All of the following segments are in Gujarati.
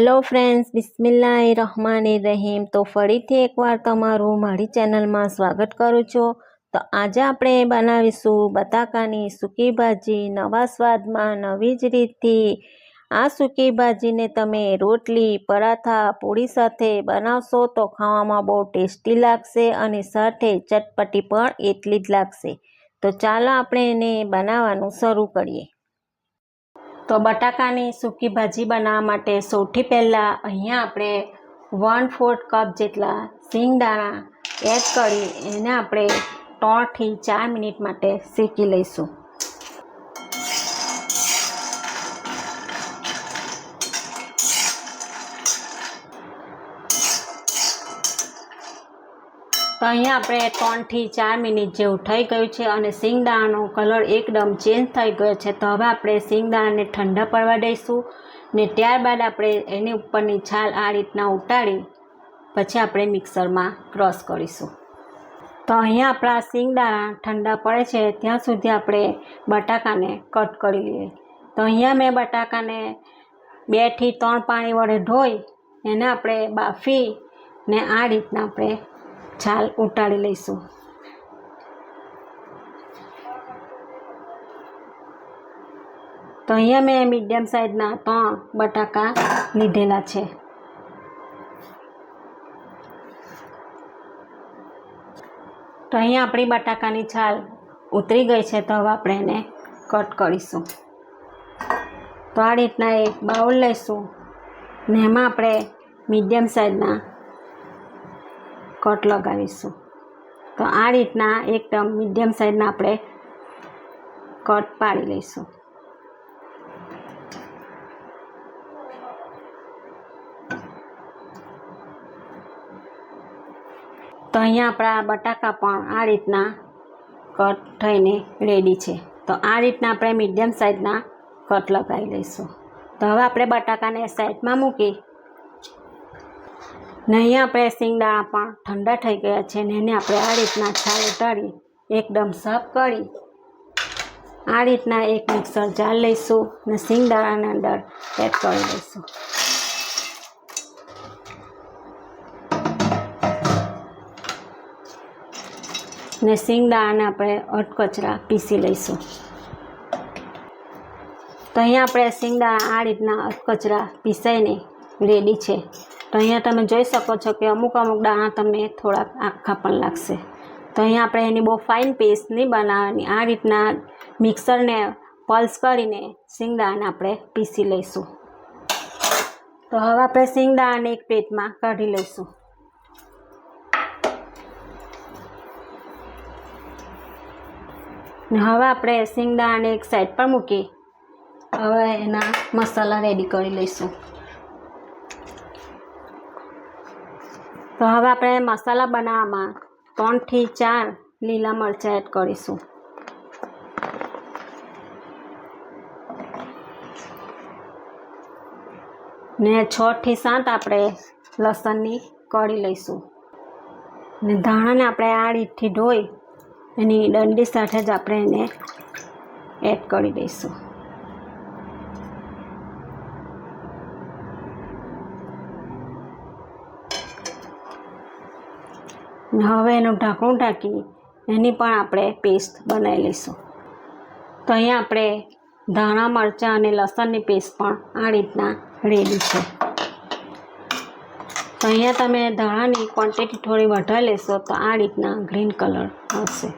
હેલો ફ્રેન્ડ્સ બિસ્મિલ્લાહ રહમાન રહીમ. તો ફરીથી એકવાર તમારું મારી ચેનલમાં સ્વાગત કરું છું. તો આજે આપણે બનાવીશું બટાકાની સૂકી ભાજી. નવા સ્વાદમાં નવી જ રીતથી આ સૂકી ભાજીને તમે રોટલી, પરાઠા, પૂરી સાથે બનાવશો તો ખાવામાં બહુ ટેસ્ટી લાગશે અને સાથે ચટપટી પણ એટલી જ લાગશે. તો ચાલો આપણે એને બનાવવાનું શરૂ કરીએ. તો બટાકાની સૂકી ભાજી બનાવવા માટે સૌથી પહેલાં અહીંયા આપણે વન ફોર્થ કપ જેટલા સિંગદાણા એડ કરી એને આપણે ત્રણથી ચાર મિનિટ માટે શેકી લઈશું. તો અહીંયા આપણે ત્રણથી ચાર મિનિટ જેવું થઈ ગયું છે અને સિંગદાણાનો કલર એકદમ ચેન્જ થઈ ગયો છે. તો હવે આપણે સિંગદાણાને ઠંડા પડવા દઈશું ને ત્યારબાદ આપણે એની ઉપરની છાલ આ રીતના ઉતારી પછી આપણે મિક્સરમાં ક્રશ કરીશું. તો અહીંયા આપણા સિંગદાણા ઠંડા પડે છે. ત્યાં સુધી આપણે બટાકાને કટ કરી લઈએ. તો અહીંયા મેં બટાકાને બેથી ત્રણ પાણી વડે ધોઈ એને આપણે બાફી ને આ રીતના આપણે છાલ ઉટાડી લઈશું. તો અહીંયા મેં મીડિયમ સાઇઝના ત્રણ બટાકા લીધેલા છે. તો અહીંયા આપણી બટાકાની છાલ ઉતરી ગઈ છે, તો હવે આપણે એને કટ કરીશું. તો આ રીતના એક બાઉલ લઈશું ને એમાં આપણે મીડિયમ સાઇઝના કટ લગાવીશું. તો આ રીતના એકદમ મીડિયમ સાઇઝના આપણે કટ પાડી લઈશું. તો અહીંયા આપણા બટાકા પણ આ રીતના કટ થઈને રેડી છે. તો આ રીતના આપણે મીડિયમ સાઇઝના કટ લગાવી લઈશું. તો હવે આપણે બટાકાને સાઈડમાં મૂકી ને અહીંયા આપણે સિંગદાણા પણ ઠંડા થઈ ગયા છે ને એને આપણે આ રીતના છાલ ઉતારી એકદમ સાફ કરી. આ રીતના એક મિક્સર જાર લઈશું ને સિંગદાણાને અંદર એડ કરી દઈશું. ને સિંગદાણાને આપણે અટકચરા પીસી લઈશું. તો અહીંયા આપણે સિંગદાણા આ રીતના અટકચરા પીસાઈને રેડી છે. તો અહીંયા તમે જોઈ શકો છો કે અમુક અમુક દાણા તમને થોડાક આખા પણ લાગશે. તો અહીંયા આપણે એની બહુ ફાઇન પેસ્ટ નહીં બનાવવાની, આ રીતના મિક્સરને પલ્સ કરીને સિંગદાણાને આપણે પીસી લઈશું. તો હવે આપણે સિંગદાણાને એક પ્લેટમાં કાઢી લઈશું. ને હવે આપણે સિંગદાણાને એક સાઈડ પર મૂકી, હવે એના મસાલા રેડી કરી લઈશું. તો હવે આપણે મસાલા બનાવવામાં ત્રણથી ચાર લીલા મરચાં એડ કરીશું. ને છથી સાત આપણે લસણની કળી લઈશું. ને ધાણાને આપણે આ રીતથી ધોઈ એની દંડી સાથે જ આપણે એને એડ કરી દઈશું. હવે એનું ઢાંકણું ઢાંકી એની પણ આપણે પેસ્ટ બનાવી લઈશું. તો અહીંયા આપણે ધાણા, મરચાં અને લસણની પેસ્ટ પણ આ રીતના રેડી છે. તો અહીંયા તમે ધાણાની ક્વોન્ટિટી થોડી વધારે લેશો તો આ રીતના ગ્રીન કલર આવશે.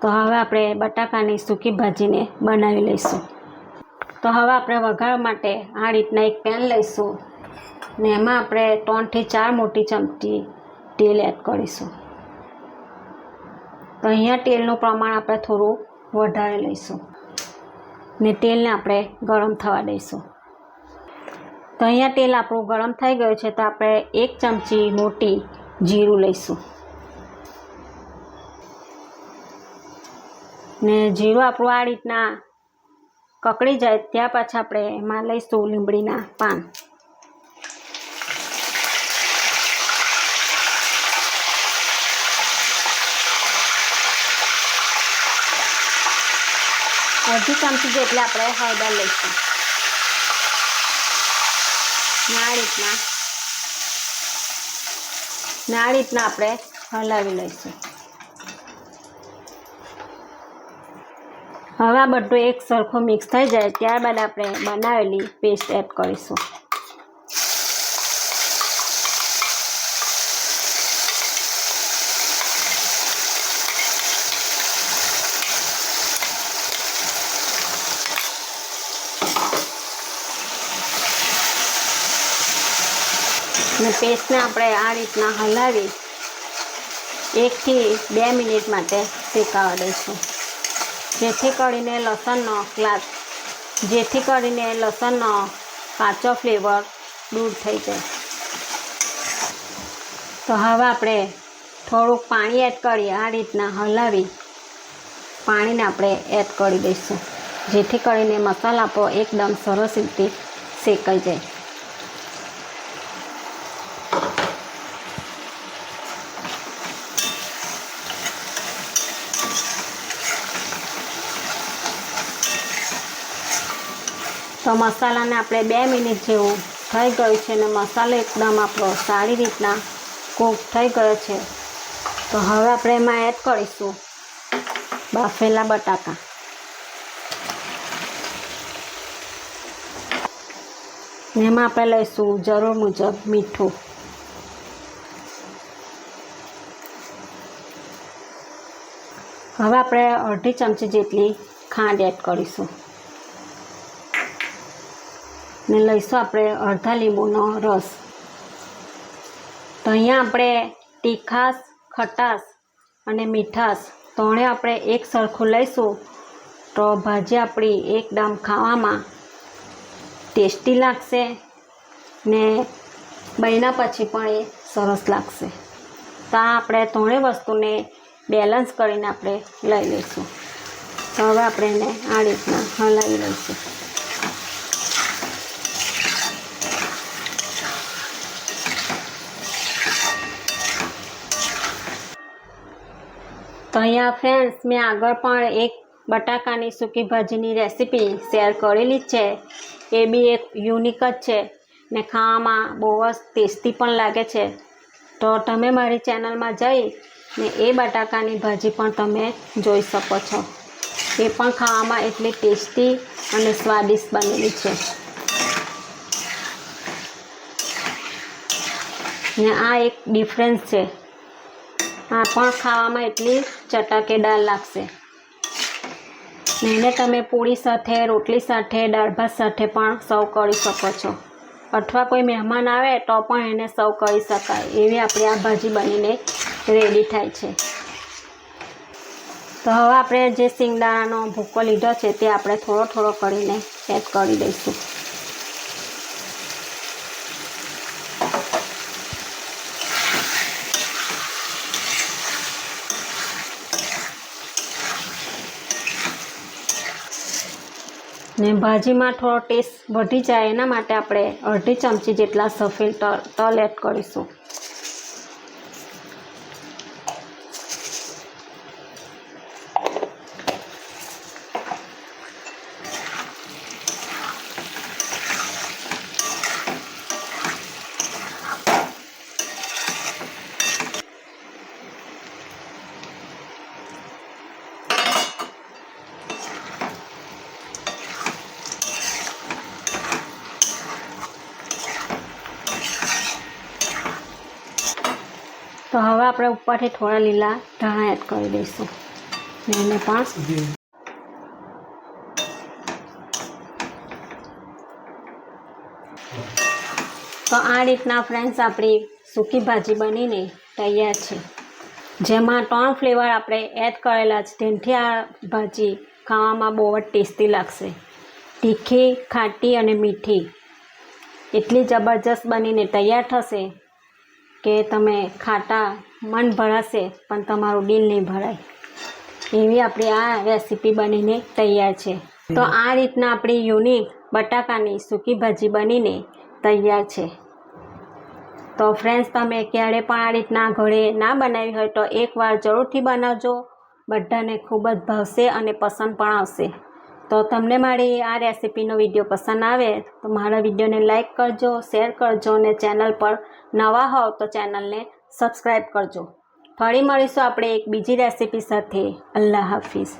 તો હવે આપણે બટાકાની સૂકી ભાજીને બનાવી લઈશું. તો હવે આપણે વઘાર માટે આ રીતના એક પેન લઈશું ને એમાં આપણે ત્રણથી ચાર મોટી ચમચી તેલ એડ કરીશું. તો અહીંયા તેલનું પ્રમાણ આપણે થોડું વધારે લઈશું. ને તેલને આપણે ગરમ થવા દઈશું. તો અહીંયા તેલ આપણું ગરમ થઈ ગયું છે, તો આપણે એક ચમચી મોટી જીરું લઈશું. ને જીરું આપણું આ રીતના કકડી જાય, ત્યાં પાછા આપણે એમાં લઈશું લીંબડીના પાન. અડધી ચમચી જેટલી આપણે હળદર લઈશું. ના રીતના. ના રીતના આપણે હલાવી લઈશું. હવે આ બધું એક સરખું મિક્સ થઈ જાય. ત્યારબાદ આપણે બનાવેલી પેસ્ટ એડ કરીશું. ને પેસ્ટને આપણે આ રીતના હલાવી એકથી બે મિનિટ માટે શેકાવા દઈશું. જેથી કરીને લસણનો ક્લાસ, જેથી કરીને લસણનો કાચો ફ્લેવર દૂર થઈ જાય. તો હવે આપણે થોડુંક પાણી એડ કરી આ રીતના હલાવી પાણીને આપણે એડ કરી દઈશું. જેથી કરીને મસાલા પર એકદમ સરસ રીતે શેકાઈ જાય. તો મસાલાને આપણે બે મિનિટ જેવું થઈ ગયું છે અને મસાલો એકદમ આપણો સારી રીતના કૂક થઈ ગયો છે. તો હવે આપણે એમાં એડ કરીશું બાફેલા બટાકા. એમાં આપણે લઈશું જરૂર મુજબ મીઠું. હવે આપણે અડધી ચમચી જેટલી ખાંડ એડ કરીશું. ને લઈશું આપણે અડધા લીંબુનો રસ. તો અહીંયા આપણે તીખાશ ખટાશ અને મીઠાશ ત્રણે આપણે એક સરખું લઈશું. તો ભાજી આપણી એકદમ ખાવામાં ટેસ્ટી લાગશે ને બન્યા પછી પણ એ સરસ લાગશે. તો આપણે ત્રણેય વસ્તુને બેલેન્સ કરીને આપણે લઈ લઈશું. હવે આપણે એને આ રીતના હલાવી લઈશું. તો અહીંયા ફ્રેન્ડ્સ મેં આગળ પણ એક બટાકાની સૂકી ભાજીની રેસીપી શેર કરેલી છે. એ બી એક યુનિક જ છે ને ખાવામાં બહુ જ ટેસ્ટી પણ લાગે છે. તો તમે મારી ચેનલમાં જઈ ને એ બટાકાની ભાજી પણ તમે જોઈ શકો છો. એ પણ ખાવામાં એટલી ટેસ્ટી અને સ્વાદિષ્ટ બનેલી છે. ને આ એક ડિફરન્સ છે. આ પણ ખાવામાં એટલી ચટાકેદાર લાગશે. એને તમે પૂરી સાથે, રોટલી સાથે, દાળ ભાત સાથે પણ સર્વ કરી શકો છો. અથવા કોઈ મહેમાન આવે તો પણ એને સર્વ કરી શકાય. એવી આપણી આ ભાજી બનીને રેડી થાય છે. તો હવે આપણે જે સિંગદાણાનો ભૂકો લીધો છે તે આપણે થોડો થોડો કરીને એડ કરી દઈશું. ને ભાજીમાં થોડો ટેસ્ટ વધી જાય એના માટે આપણે અડધી ચમચી જેટલા સફેદ તલ એડ કરીશું. તો હવે આપણે ઉપરથી થોડા લીલા ધાણા એડ કરી દઈશું. ને એને પણ તો આ રીતના ફ્રેન્ડ્સ આપણી સૂકી ભાજી બનીને તૈયાર છે. જેમાં ત્રણ ફ્લેવર આપણે એડ કરેલા છે. તેનાથી આ ભાજી ખાવામાં બહુ જ ટેસ્ટી લાગશે. તીખી, ખાટી અને મીઠી. એટલી જબરજસ્ત બનીને તૈયાર થશે કે તમે ખાટા મન ભરાશે પણ તમારું દિલ નહીં ભરાય એવી આપણી આ રેસીપી બનીને તૈયાર છે. તો આ રીતના આપણી યુનિક બટાકાની સૂકી ભાજી બનીને તૈયાર છે. તો ફ્રેન્ડ્સ તમે ક્યારે પણ આ રીતના ઘરે ના બનાવી હોય તો એકવાર જરૂરથી બનાવજો. બધાને ખૂબ જ ભાવશે અને પસંદ પણ આવશે. તો તમને મારી આ રેસીપીનો વીડિયો પસંદ આવે તો મારા વિડીયોને લાઇક કરજો, શેર કરજો અને ચેનલ પર નવા હોવ તો ચેનલને સબસ્ક્રાઈબ કરજો. ફરી મળીશું આપણે એક બીજી રેસીપી સાથે. અલ્લાહ હાફિઝ.